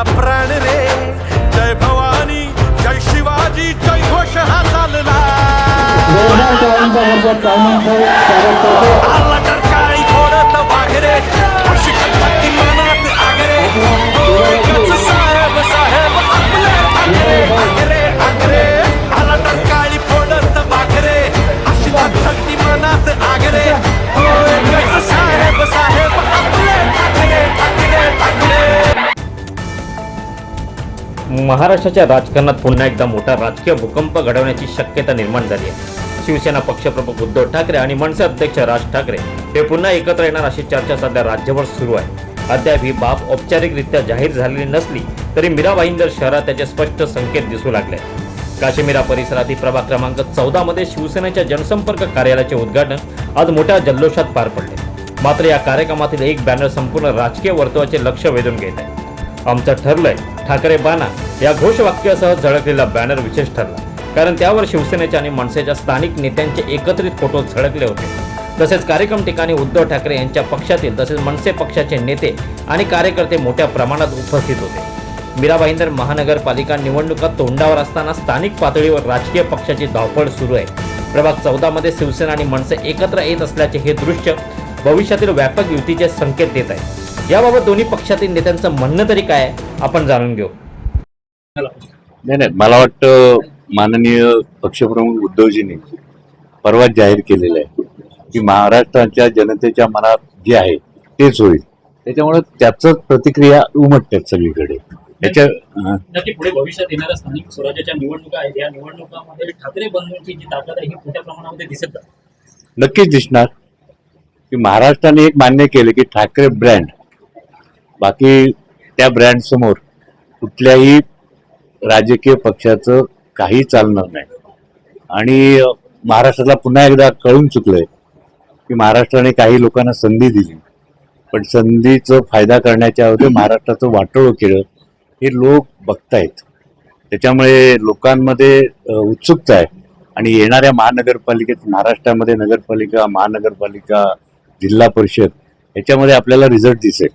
आमचा प्राण रे. जय भवानी जय शिवाजी जय घोष हा चालला. आला तर काळी फोडत वाघरे. मनात आगरे. साहेब साहेब आपले आगरे. आगरे आगरे. आला तर काळी फोडत वाघरे. अशी मनात आगरे. हो, साहेब साहेब आपले आगरे आगरे. महाराष्ट्राच्या राजकारणात पुन्हा एकदा मोठा राजकीय भूकंप घडवण्याची शक्यता निर्माण झाली आहे. शिवसेना पक्षप्रमुख उद्धव ठाकरे आणि मनसे अध्यक्ष राज ठाकरे हे पुन्हा एकत्र येणार अशी चर्चा सध्या राज्यभर सुरू आहे. अद्याप ही बाब औपचारिकरित्या जाहीर झालेली नसली तरी मीरा भाईंदर शहरात त्याचे स्पष्ट संकेत दिसू लागले. काश्मीरा परिसरातील प्रभाग क्रमांक चौदा मध्ये शिवसेनेच्या जनसंपर्क कार्यालयाचे उद्घाटन आज मोठ्या जल्लोषात पार पडले. मात्र या कार्यक्रमातील एक बॅनर संपूर्ण राजकीय वर्तुळाचे लक्ष वेधून घेत आहे. आमचं ठरलंय ठाकरे बाना या घोषवाक्यासह झळकलेला बॅनर विशेष ठरला. कारण त्यावर शिवसेनेच्या आणि मनसेच्या स्थानिक नेत्यांचे एकत्रित फोटो झळकले होते. तसेच कार्यक्रम ठिकाणी उद्धव ठाकरे यांच्या पक्षातील तसेच मनसे पक्षाचे नेते आणि कार्यकर्ते मोठ्या प्रमाणात उपस्थित होते. मीराबाईंदर महानगरपालिका निवडणुका तोंडावर असताना स्थानिक पातळीवर राजकीय पक्षाची धावपळ सुरू आहे. प्रभाग चौदामध्ये शिवसेना आणि मनसे एकत्र येत असल्याचे हे दृश्य भविष्यातील व्यापक युतीचे संकेत देत आहे. याबाबत दोन्ही पक्षातील नेत्यांचं म्हणणं तरी काय आपण जाणून घेऊ. नाही नाही मला वाटतं माननीय पक्षप्रमुख उद्धवजींनी परवाच जाहीर केलेलं आहे की महाराष्ट्राच्या जनतेच्या मनात जे आहे तेच होईल. त्याच्यामुळे त्याच प्रतिक्रिया उमटतात सगळीकडे. त्याच्या हा. नक्की पुढे भविष्यात येणाऱ्या स्थानिक स्वराज्याच्या निवडणुका आहेत. या निवडणुकांमध्ये ठाकरे बंधूंची जी ताकद आहे ही मोठ्या प्रमाणामध्ये दिसत आहे नक्कीच दिसणार. की महाराष्ट्राने एक मान्य केलं की ठाकरे ब्रँड बाकी त्या ब्रँड समोर कुठल्याही राजकीय पक्षाचं काही चालणार नाही. आणि महाराष्ट्राला पुन्हा एकदा कळून चुकलंय की महाराष्ट्राने काही लोकांना संधी दिली. पण संधीचं फायदा करण्याच्या अवधी महाराष्ट्राचं वाटोळं केलं हे लोक बघतायत. त्याच्यामुळे लोकांमध्ये उत्सुकता आहे. आणि येणाऱ्या महानगरपालिकेत महाराष्ट्रामध्ये नगरपालिका महानगरपालिका जिल्हा परिषद याच्यामध्ये आपल्याला रिझल्ट दिसेल.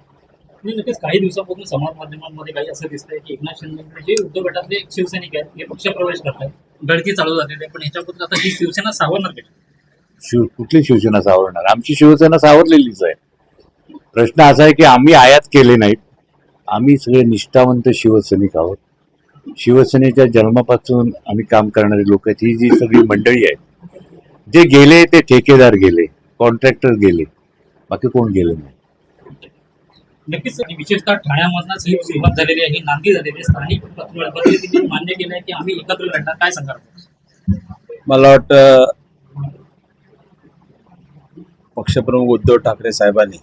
नक्कीच काही दिवसापासून समाज माध्यमांमध्ये काही असं दिसतंय की एकनाथ शिंदे जे उद्धव गटातले एक शिवसैनिक आहेत हे पक्षप्रवेश करतात गळती चालू झालेली आहे पण ह्याच्याबद्दल आता ही शिवसेना सावरणार का? शिव कुठली शिवसेना सावरणार? आमची शिवसेना सावरलेलीच आहे. प्रश्न असा आहे की आम्ही आयात केले नाहीत. आम्ही सगळे निष्ठावंत शिवसैनिक आहोत. शिवसेनेच्या जन्मापासून आम्ही काम करणारे लोक आहेत. ही जी सगळी मंडळी आहेत जे गेले ते ठेकेदार गेले कॉन्ट्रॅक्टर गेले. बाकी कोण गेले नाही? नक्कीच विशेषतः ठाण्यामधनच ही सुरुवात झालेली आहे नांदी झालेली आहे. स्थानिक पत्र- प्रतिनिधींनी मान्य केलं आहे की आम्ही एकत्र लढणार. काय सांगाल? मला वाटतं पक्षप्रमुख उद्धव ठाकरे साहेबांनी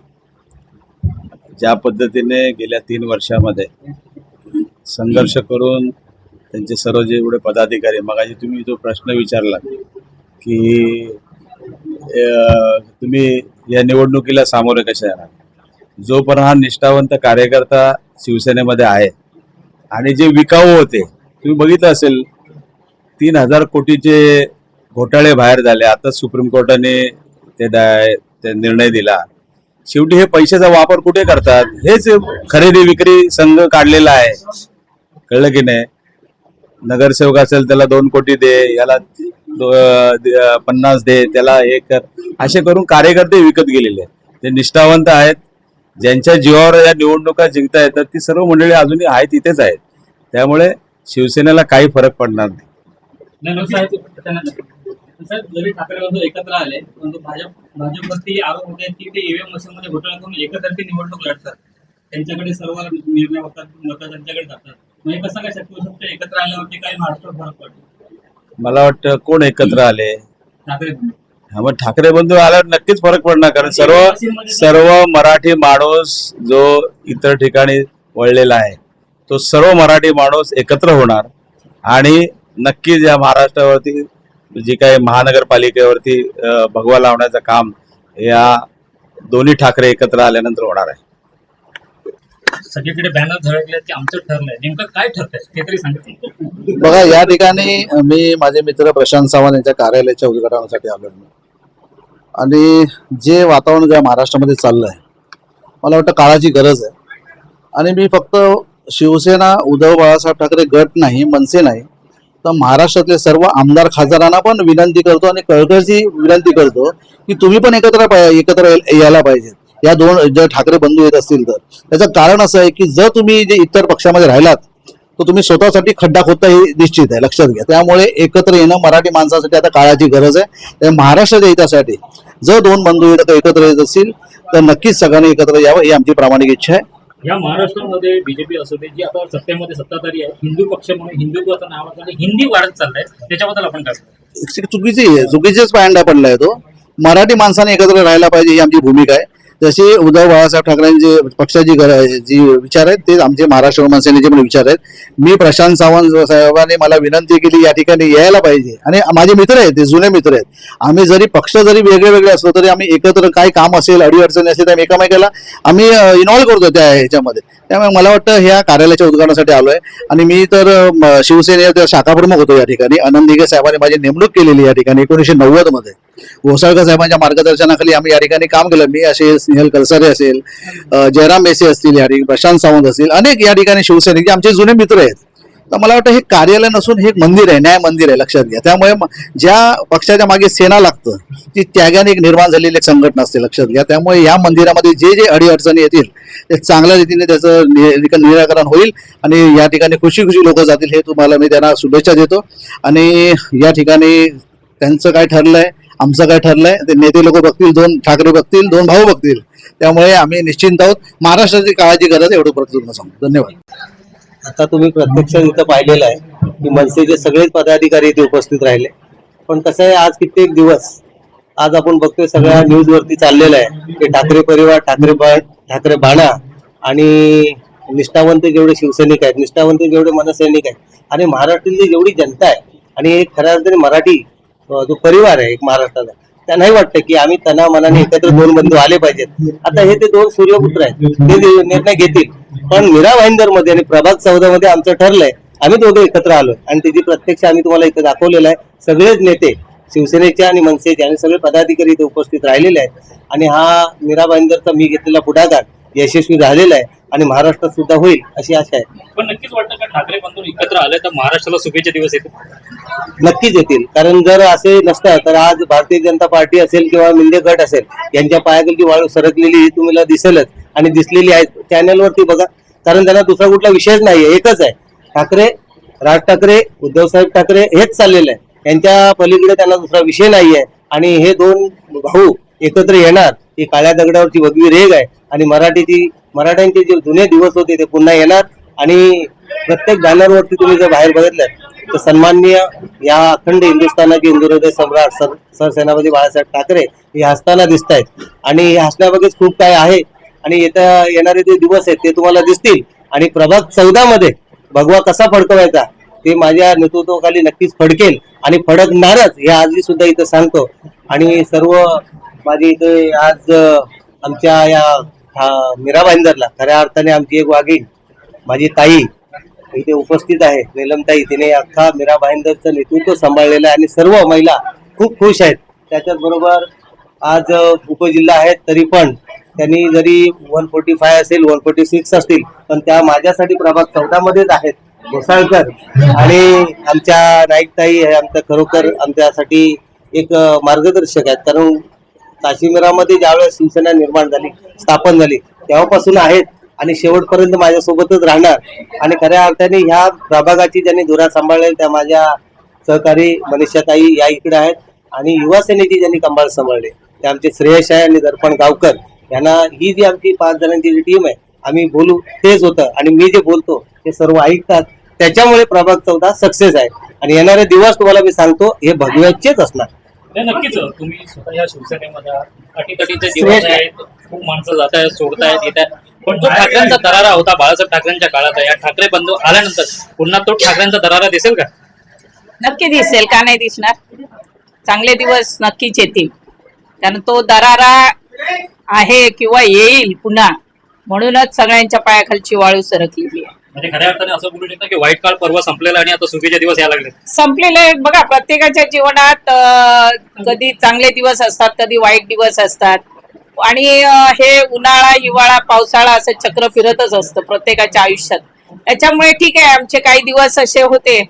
ज्या पद्धतीने गेल्या तीन वर्षामध्ये संघर्ष करून त्यांचे सर्व जे एवढे पदाधिकारी मगाशी तुम्ही जो प्रश्न विचारला की तुम्ही या निवडणुकीला सामोरे कसे येणार जोपर्यंत हा निष्ठावंत कार्यकर्ता शिवसेनेमध्ये आहे आणि जे विकाऊ होते तुम्ही बघितलं असेल तीन हजार कोटीचे घोटाळे बाहेर झाले. आता सुप्रीम कोर्टाने ते डाय- ते निर्णय दिला. शेवटी हे पैशाचा वापर कुठे करतात? हेच खरेदी विक्री संघ काढलेला आहे. कळलं की नाही? नगरसेवक असेल त्याला दोन कोटी दे याला पन्नास दे त्याला हे कर. असे करून कार्यकर्ते विकत गेलेले ते निष्ठावंत आहेत ज्यांच्या जीवावर या निवडणुका जिंकता येतात ती सर्व मंडळी अजूनही आहेत तिथेच आहेत. त्यामुळे शिवसेनेला काही फरक पडणार नाही. जरी ठाकरे एकत्र आले परंतु भाजप भाजपवरती आरोप होते की ते ईव्हीएम मशीनमध्ये घोटाळा करून एकत्र ती निवडणूक लढतात. त्यांच्याकडे सर्व निर्णय होतात मतं त्यांच्याकडे जातात. म्हणजे कसं काय शक्य होऊ शकतं? एकत्र आल्यावरती काही महाराष्ट्रात फरक पडतो. मला वाटतं कोण एकत्र आले? ठाकरे. मग ठाकरे बंधू आल्यावर नक्कीच फरक पडणार कारण सर्व सर्व मराठी माणूस जो इतर ठिकाणी वळलेला आहे तो सर्व मराठी माणूस एकत्र होणार. आणि नक्कीच या महाराष्ट्रावरती जी काही महानगरपालिकेवरती भगवा लावण्याचं काम या दोन्ही ठाकरे एकत्र आल्यानंतर होणार आहे. सगळीकडे बॅनर झळकले की आमचं ठरलंय. नेमकं काय ठरतंय? ते तरी सांगितलं बघा या ठिकाणी मी माझे मित्र प्रशांत सावंत यांच्या कार्यालयाच्या उद्घाटनासाठी आलो आणि जे वातावरण ज्या महाराष्ट्रामध्ये चाललं आहे मला वाटतं काळाची गरज आहे. आणि मी फक्त शिवसेना उद्धव बाळासाहेब ठाकरे गट नाही मनसे नाही तर महाराष्ट्रातले सर्व आमदार खासदारांना पण विनंती करतो आणि कळकळची विनंती करतो की तुम्ही पण एकत्र एकत्र यायला पाहिजेत. या दोन जर ठाकरे बंधू येत असतील तर. त्याचं कारण असं आहे की जर तुम्ही जे इतर पक्षामध्ये राहिलात तर तुम्ही स्वतःसाठी खड्डा खोदता हे निश्चित आहे लक्षात घ्या. त्यामुळे एकत्र येणं मराठी माणसासाठी आता काळाची गरज आहे. त्या महाराष्ट्राच्या हितासाठी जर दोन बंधू इथं एकत्र येत असतील तर नक्कीच सगळ्यांनी एकत्र यावं ही आमची प्रामाणिक इच्छा आहे. या महाराष्ट्रामध्ये बीजेपी असू दे जी आता सत्तेमध्ये सत्ताधारी आहे हिंदू पक्ष म्हणून हिंदुत्वाचं नावाखाली हिंदी वाढत चाललंय त्याच्याबद्दल आपण काय? चुकीची चुकीचेच पायंडा पडलाय तो. मराठी माणसाने एकत्र राहायला पाहिजे ही आमची भूमिका आहे. जसे उद्धव बाळासाहेब ठाकरेंचे पक्षाची जी विचार आहेत तेच आमचे महाराष्ट्र मनसेनेचे पण विचार आहेत. मी प्रशांत सावंत साहेबांनी मला विनंती केली या ठिकाणी यायला पाहिजे. आणि माझे मित्र आहेत ते जुने मित्र आहेत. आम्ही जरी पक्ष जरी वेगळे वेगळे असलो तरी आम्ही एकत्र काय काम असेल अडीअडचणी असेल तर एकामेकाला आम्ही इन्व्हॉल्व करतो त्या ह्याच्यामध्ये. त्यामुळे मला वाटतं ह्या कार्यालयाच्या उद्घाटनासाठी आलो आहे आणि मी तर म, शिवसेनेचा शाखाप्रमुख होतो या ठिकाणी. आनंद दिघे साहेबांनी माझी नेमणूक केलेली या ठिकाणी एकोणीसशे नव्वदमध्ये घोसाळकर साहेबांच्या मार्गदर्शनाखाली आम्ही या ठिकाणी काम केलं. मी असेल स्नेहल कलसारे असेल जयराम मेसे असतील या ठिकाणी प्रशांत सावंत असतील अनेक या ठिकाणी शिवसैनिक आमचे जुने मित्र आहेत. तर मला वाटतं हे कार्यालय नसून हे एक मंदिर आहे न्याय मंदिर आहे लक्षात घ्या. त्यामुळे ज्या पक्षाच्या मागे सेना लागतं ती त्यागाने एक निर्माण झालेली एक संघटना असते लक्षात घ्या. त्यामुळे या मंदिरामध्ये जे जे अडीअडचणी येतील ते चांगल्या रीतीने त्याचं निराकरण होईल आणि या ठिकाणी खुशी खुशी लोक जातील हे तुम्हाला मी त्यांना शुभेच्छा देतो. आणि या ठिकाणी त्यांचं काय ठरलंय आमचं काय ठरलंय ते नेते लोक बघतील दोन ठाकरे बघतील दोन भाऊ बघतील. त्यामुळे आम्ही निश्चिंत आहोत. महाराष्ट्राची काळाची गरज एवढं परत तुम्हाला सांगतो धन्यवाद. आता तुम्ही प्रत्यक्ष इथं पाहिलेलं आहे की मनसेचे सगळेच पदाधिकारी इथे उपस्थित राहिले. पण कसं आहे आज कित्येक दिवस आज आपण बघतोय सगळ्या न्यूज वरती चाललेलं आहे की ठाकरे परिवार ठाकरे बा ठाकरे बाणा आणि निष्ठावंत जेवढे शिवसैनिक आहेत निष्ठावंत जेवढे मनसैनिक आहेत आणि महाराष्ट्रातली जेवढी जनता आहे आणि एक खऱ्या अर्थाने मराठी जो परिवार आहे एक महाराष्ट्राचा त्यांनाही वाटतं की आम्ही तना मनाने एकत्र दोन बंधू आले पाहिजेत. आता हे ते दोन सूर्यपुत्र आहेत ते निर्णय घेतील. पण मीरा भाईंदरमध्ये आणि प्रभात चौदा मध्ये आमचं ठरलंय आम्ही दोघे एकत्र आलोय. आणि त्याची प्रत्यक्ष आम्ही तुम्हाला इथे दाखवलेलं आहे. सगळेच नेते शिवसेनेचे आणि मनसेचे आणि सगळे पदाधिकारी इथे उपस्थित राहिलेले आहेत. आणि हा मीरा भाईंदरचा मी घेतलेला पुढाकार यशस्वी झालेला आहे आणि महाराष्ट्रात सुद्धा होईल अशी आशा आहे. पण नक्कीच वाटतं का ठाकरे बंधू एकत्र आले तर महाराष्ट्राला शुभेच्छा दिवस येतील? नक्कीच येतील. कारण जर असे नसतं तर आज भारतीय जनता पार्टी असेल किंवा मिंदे गट असेल यांच्या पायाखालची वाळू सरकलेली तुम्हाला दिसेलच आणि दिसलेली आहे. चॅनलवरती बघा. कारण त्यांना दुसरा कुठला विषयच नाहीये. एकच आहे. ठाकरे राज ठाकरे उद्धव साहेब ठाकरे हेच चाललेलं आहे. यांच्या पलीकडे त्यांना दुसरा विषय नाहीये. आणि हे दोन भाऊ एकत्र येणार ही काळ्या दगडावरची भगवी रेग आहे. आणि मराठीची मराठ्यांचे जे जुने दिवस होते ते पुन्हा येणार. आणि प्रत्येक बॅनरवरती तुम्ही जर बाहेर बघितलं तर सन्माननीय या अखंड हिंदुस्थानाचे हिंदुहृदय सम्राट सर सरसेनापती बाळासाहेब ठाकरे हे हसताना दिसत आहेत आणि हे हसण्यामागेच खूप काय आहे. आणि येत्या येणारे जे दिवस आहेत ते तुम्हाला दिसतील. आणि प्रभाग चौदामध्ये भगवा कसा फडकवायचा ते माझ्या नेतृत्वाखाली नक्कीच फडकेल. आणि फडकणारच हे आजही सुद्धा इथं सांगतो. आणि सर्व माझी इथे आज आमच्या या हा, मीरा भाईंदरला. खऱ्या अर्थाने आमची एक वाघीण माझी ताई इथे उपस्थित आहे नीलमताई. तिने अख्खा मीरा भाईंदरचं नेतृत्व सांभाळलेलं आहे आणि सर्व महिला खूप खुश आहेत. त्याच्याच बरोबर आज उपजिल्हा आहेत तरी पण त्यांनी जरी वन फोर्टी फाय असेल वन फोर्टी सिक्स असतील पण त्या माझ्यासाठी प्रभाग चौदा मध्येच आहेत घोसाळकर. आणि आमच्या नाईकताई हे आमच्या खरोखर आमच्यासाठी एक मार्गदर्शक आहेत. कारण काश्मीरामध्ये ज्यावेळेस शिवसेना निर्माण झाली स्थापन झाली तेव्हापासून आहेत आणि शेवटपर्यंत माझ्यासोबतच राहणार. आणि खऱ्या अर्थाने ह्या प्रभागाची ज्यांनी धुरा सांभाळले त्या माझ्या सहकारी मनीषाताई या इकडे आहेत. आणि युवा सेनेची ज्यांनी कंबाळ सांभाळले ते आमचे श्रेयश आहे आणि दर्पण गावकर. यांना ही जी आमची पाच जणांची जी टीम आहे आम्ही बोलू तेच होतं. आणि मी जे बोलतो ते सर्व ऐकतात. त्याच्यामुळे प्रभाग चौदा सक्सेस आहे. आणि येणारे दिवस तुम्हाला मी सांगतो हे भगव्याचेच असणार. नाही, नक्कीच तुम्ही स्वतः या शिवसेनेमध्ये आहात. अटीतटीचे दिवस आहेत खूप माणसं जात आहेत सोडतायत येत आहेत. पण जो ठाकरेंचा दरारा होता बाळासाहेब ठाकरेंच्या काळात या ठाकरे बंधू आल्यानंतर पुन्हा तो ठाकरेंचा दरारा दिसेल का? नक्की दिसेल का नाही दिसणार? चांगले दिवस नक्कीच येतील. कारण तो दरारा आहे किंवा येईल पुन्हा म्हणूनच सगळ्यांच्या पायाखालची वाळू सरकलेली. म्हणजे खऱ्या अर्थाने असं बोलू शकता की वाईट काळ परवा संपलेला आणि आता सुखीचे दिवस यायला लागले संपलेले. बघा प्रत्येकाच्या जीवनात अं, कधी चांगले दिवस असतात कधी वाईट दिवस असतात. आणि अं, हे उन्हाळा हिवाळा पावसाळा असं चक्र फिरतच असतं प्रत्येकाच्या आयुष्यात. त्याच्यामुळे ठीक आहे आमचे काही दिवस असे होते.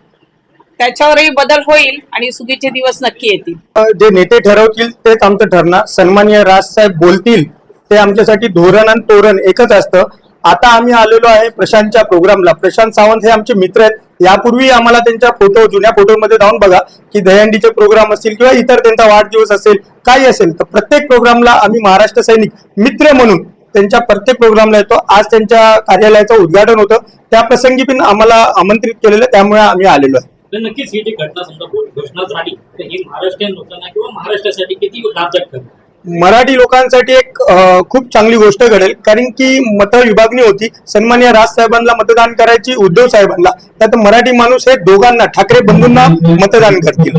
त्याच्यावरही बदल होईल आणि सुगीचे दिवस नक्की येतील. जे नेते ठरवतील तेच आमचं ठरणार. सन्माननीय राजसाहेब बोलतील ते आमच्यासाठी धोरण आणि तोरण एकच असतं. आता आम्ही आलेलो आहे प्रशांतच्या प्रोग्रामला. प्रशांत सावंत हे आमचे मित्र आहेत. यापूर्वी आम्हाला त्यांच्या फोटो जुन्या फोटोमध्ये जाऊन बघा की दहीहंडीचे प्रोग्राम असतील किंवा इतर त्यांचा वाढदिवस असेल काही असेल तर प्रत्येक प्रोग्रामला आम्ही महाराष्ट्र सैनिक मित्र म्हणून त्यांच्या प्रत्येक प्रोग्रामला येतो. आज त्यांच्या कार्यालयाचं उद्घाटन होतं. त्या प्रसंगी पण आम्हाला आमंत्रित केलेलं त्यामुळे आम्ही आलेलो आहे. नक्कीच ही जी घटना समजा घोषणा झाली तर ही महाराष्ट्रीयन लोकांना किंवा महाराष्ट्रासाठी किती लाभदायक ठरेल? मराठी लोकांसाठी एक खूप चांगली गोष्ट घडेल. कारण की मत विभागणी होती. सन्मान्य राज साहेबांना मतदान करायची उद्धव साहेबांना. त्यात मराठी माणूस हे दोघांना ठाकरे बंधूंना मतदान करतील.